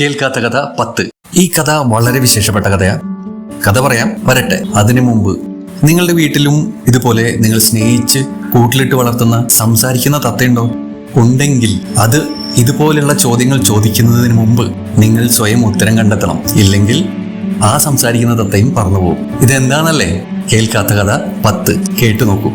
കേൾക്കാത്ത കഥ പത്ത്. ഈ കഥ വളരെ വിശേഷപ്പെട്ട കഥയാണ്. കഥ പറയാം വരട്ടെ. അതിനു മുമ്പ് നിങ്ങളുടെ വീട്ടിലും ഇതുപോലെ നിങ്ങൾ സ്നേഹിച്ച് കൂട്ടിലിട്ട് വളർത്തുന്ന സംസാരിക്കുന്ന തത്തയുണ്ടോ? ഉണ്ടെങ്കിൽ അത് ഇതുപോലെയുള്ള ചോദ്യങ്ങൾ ചോദിക്കുന്നതിന് മുമ്പ് നിങ്ങൾ സ്വയം ഉത്തരം കണ്ടെത്തണം. ഇല്ലെങ്കിൽ ആ സംസാരിക്കുന്ന തത്തയും പറന്നുപോകും. ഇതെന്താണല്ലേ? കേൾക്കാത്ത കഥ പത്ത്. കേട്ടു നോക്കൂ.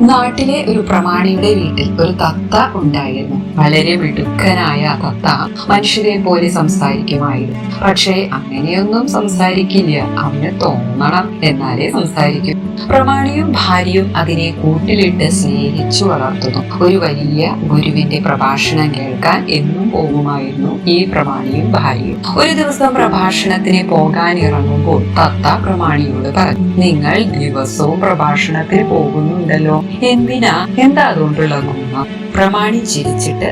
നാട്ടിലെ ഒരു പ്രമാണിയുടെ വീട്ടിൽ ഒരു തത്ത ഉണ്ടായിരുന്നു. വളരെ മിടുക്കനായ തത്ത മനുഷ്യരെ പോലെ സംസാരിക്കുമായിരുന്നു. പക്ഷേ അങ്ങനെയൊന്നും സംസാരിക്കില്ല. അവന് തോന്നണം എന്നാലേ സംസാരിക്കും. പ്രമാണിയും ഭാര്യയും അതിനെ കൂട്ടിലിട്ട് സ്നേഹിച്ചു വളർത്തുന്നു. ഒരു വലിയ ഗുരുവിന്റെ പ്രഭാഷണം കേൾക്കാൻ എന്നും പോകുമായിരുന്നു ഈ പ്രമാണിയും ഭാര്യയും. ഒരു ദിവസം പ്രഭാഷണത്തിന് പോകാൻ ഇറങ്ങുമ്പോൾ തത്ത പ്രമാണിയോട് പറഞ്ഞു നിങ്ങൾ ദിവസവും പ്രഭാഷണത്തിന് പോകുന്നുണ്ടല്ലോ. എന്തിനാ? എന്താ അതുകൊണ്ടുള്ള ഗുണം പ്രമാണി ചിരിച്ചിട്ട്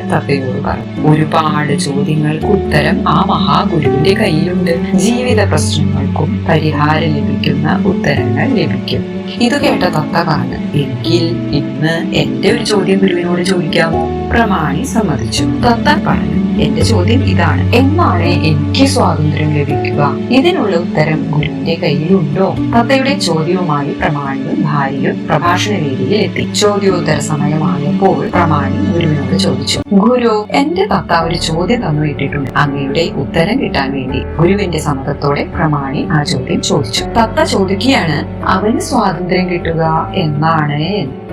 പറഞ്ഞു. ഒരുപാട് ചോദ്യങ്ങൾക്ക് ഉത്തരം ആ മഹാഗുരുവിന്റെ കയ്യിലുണ്ട്. ജീവിത പ്രശ്നങ്ങൾക്കും പരിഹാരം ലഭിക്കുന്ന ഉത്തരങ്ങൾ ലഭിക്കും. ഇത് കേട്ട തത്ത പറഞ്ഞു എങ്കിൽ ഇന്ന് എന്റെ ഒരു ചോദ്യം ഗുരുവിനോട് ചോദിക്കാമോ? പ്രമാണി സമ്മതിച്ചു. തത്ത പറഞ്ഞു എന്റെ ചോദ്യം ഇതാണ്. എന്നാണ് എനിക്ക് സ്വാതന്ത്ര്യം ലഭിക്കുക. ഇതിനുള്ള ഉത്തരം ഗുരുവിന്റെ കയ്യിലുണ്ടോ? തത്തയുടെ ചോദ്യവുമായി പ്രമാണിയും ഭാര്യയും പ്രഭാഷണ വേദിയിൽ എത്തി. ചോദ്യോത്തര സമയമായപ്പോൾ പ്രമാണി ഗുരുവിനോട് ചോദിച്ചു ഗുരു എന്റെ തത്ത ഒരു ചോദ്യം തന്നു ഇട്ടിട്ടുണ്ട് അങ്ങയുടെ ഉത്തരം കിട്ടാൻ വേണ്ടി. ഗുരുവിന്റെ സമ്മതത്തോടെ പ്രമാണി ആ ചോദ്യം ചോദിച്ചു. തത്ത ചോദിക്കുകയാണ് അവന് സ്വാതന്ത്ര്യം കിട്ടുക എന്നാണ്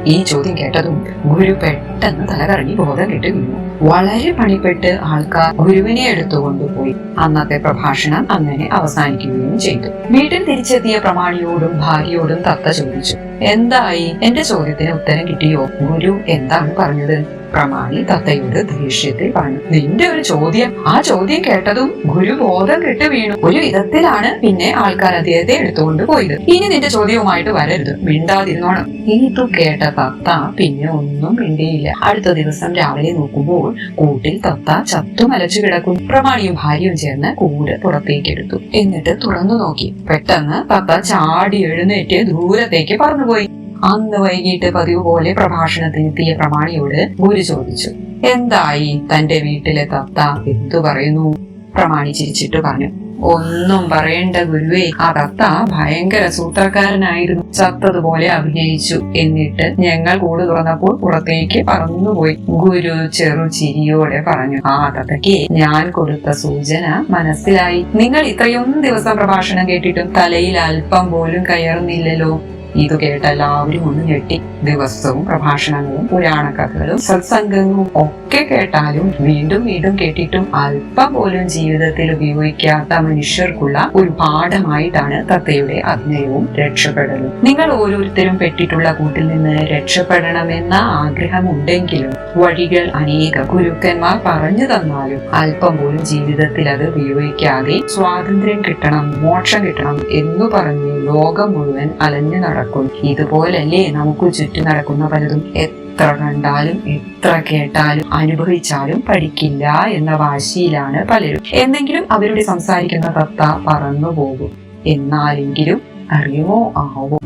ഈ ചോദ്യം കേട്ടതും ഗുരു പെട്ടെന്ന് തലകറങ്ങി ബോധം കെട്ട് വീണു. വളരെ പണിപ്പെട്ട് ആൾക്കാർ ഗുരുവിനെ എടുത്തുകൊണ്ടുപോയി അന്നത്തെ പ്രഭാഷണം അങ്ങനെ അവസാനിക്കുകയും ചെയ്തു. വീട്ടിൽ തിരിച്ചെത്തിയ പ്രമാണിയോടും ഭാര്യയോടും തത്ത ചോദിച്ചു എന്തായി? എന്റെ ചോദ്യത്തിന് ഉത്തരം കിട്ടിയോ? ഗുരു എന്താണ് പറഞ്ഞത്? പ്രമാണി തത്തയോട് ദേഷ്യത്തിൽ പറഞ്ഞു. നിന്റെ ഒരു ചോദ്യം. ആ ചോദ്യം കേട്ടതും ഗുരു ബോധം കെട്ട് വീണു. ഒരു വിധത്തിലാണ് പിന്നെ ആൾക്കാർ അദ്ദേഹത്തെ എടുത്തുകൊണ്ട് പോയത്. ഇനി നിന്റെ ചോദ്യവുമായിട്ട് വരരുത്. മിണ്ടാതിരുന്നോണം. ഇത് കേട്ട തത്ത പിന്നെ ഒന്നും മിണ്ടിയില്ല. അടുത്ത ദിവസം രാവിലെ നോക്കുമ്പോൾ കൂട്ടിൽ തത്ത ചത്തുമലച്ചു കിടക്കും പ്രമാണിയും ഭാര്യയും ചേർന്ന് കൂട് പുറത്തേക്കെടുത്തു. എന്നിട്ട് തുറന്നു നോക്കി. പെട്ടെന്ന് തത്ത ചാടി എഴുന്നേറ്റ് ദൂരത്തേക്ക് പറന്നുപോയി. അന്ന് വൈകിട്ട് പതിവ് പോലെ പ്രഭാഷണത്തിനെത്തിയ പ്രമാണിയോട് ഗുരു ചോദിച്ചു എന്തായി തന്റെ വീട്ടിലെ തത്ത? എന്തു പറയുന്നു? പ്രമാണി ചിരിച്ചിട്ട് പറഞ്ഞു ഒന്നും പറയേണ്ട ഗുരുവേ ആ തത്ത ഭയങ്കര സൂത്രക്കാരനായിരുന്നു. ചത്തതുപോലെ അഭിനയിച്ചു. എന്നിട്ട് ഞങ്ങൾ കൂട് തുറന്നപ്പോൾ പുറത്തേക്ക് പറന്നുപോയി. ഗുരു ചെറു ചിരിയോടെ പറഞ്ഞു ആ തത്തയ്ക്ക് ഞാൻ കൊടുത്ത സൂചന മനസ്സിലായി. നിങ്ങൾ ഇത്രയും ദിവസം പ്രഭാഷണം കേട്ടിട്ടും തലയിൽ അല്പം പോലും കയറുന്നില്ലല്ലോ. ഇത് കേട്ട എല്ലാവരും ഒന്ന് ഞെട്ടി. ദിവസവും പ്രഭാഷണങ്ങളും പുരാണ കഥകളും സത്സംഗങ്ങളും ഒക്കെ കേട്ടാലും വീണ്ടും വീണ്ടും കേട്ടിട്ടും അല്പം പോലും ജീവിതത്തിൽ ഉപയോഗിക്കാത്ത മനുഷ്യർക്കുള്ള ഒരു പാഠമായിട്ടാണ് തത്തയുടെ അഭിനയവും രക്ഷപ്പെടലും. നിങ്ങൾ ഓരോരുത്തരും പെട്ടിട്ടുള്ള കൂട്ടിൽ നിന്ന് രക്ഷപ്പെടണമെന്ന ആഗ്രഹമുണ്ടെങ്കിലും വഴികൾ അനേകം ഗുരുക്കന്മാർ പറഞ്ഞു തന്നാലും അല്പം പോലും ജീവിതത്തിൽ അത് ഉപയോഗിക്കാതെ സ്വാതന്ത്ര്യം കിട്ടണം മോക്ഷം കിട്ടണം എന്നു പറഞ്ഞ് ലോകം മുഴുവൻ അലഞ്ഞു നടക്കും. ഇതുപോലല്ലേ നമുക്ക് ചുറ്റും നടക്കുന്ന പലതും എത്ര കണ്ടാലും എത്ര കേട്ടാലും അനുഭവിച്ചാലും പഠിക്കില്ല എന്ന വാശിയിലാണ് പലരും. എന്തെങ്കിലും അവരുടെ സംസാരിക്കുന്ന തത്ത പറന്നു പോകും എന്നാലെങ്കിലും അറിയുമോ? ആവോ?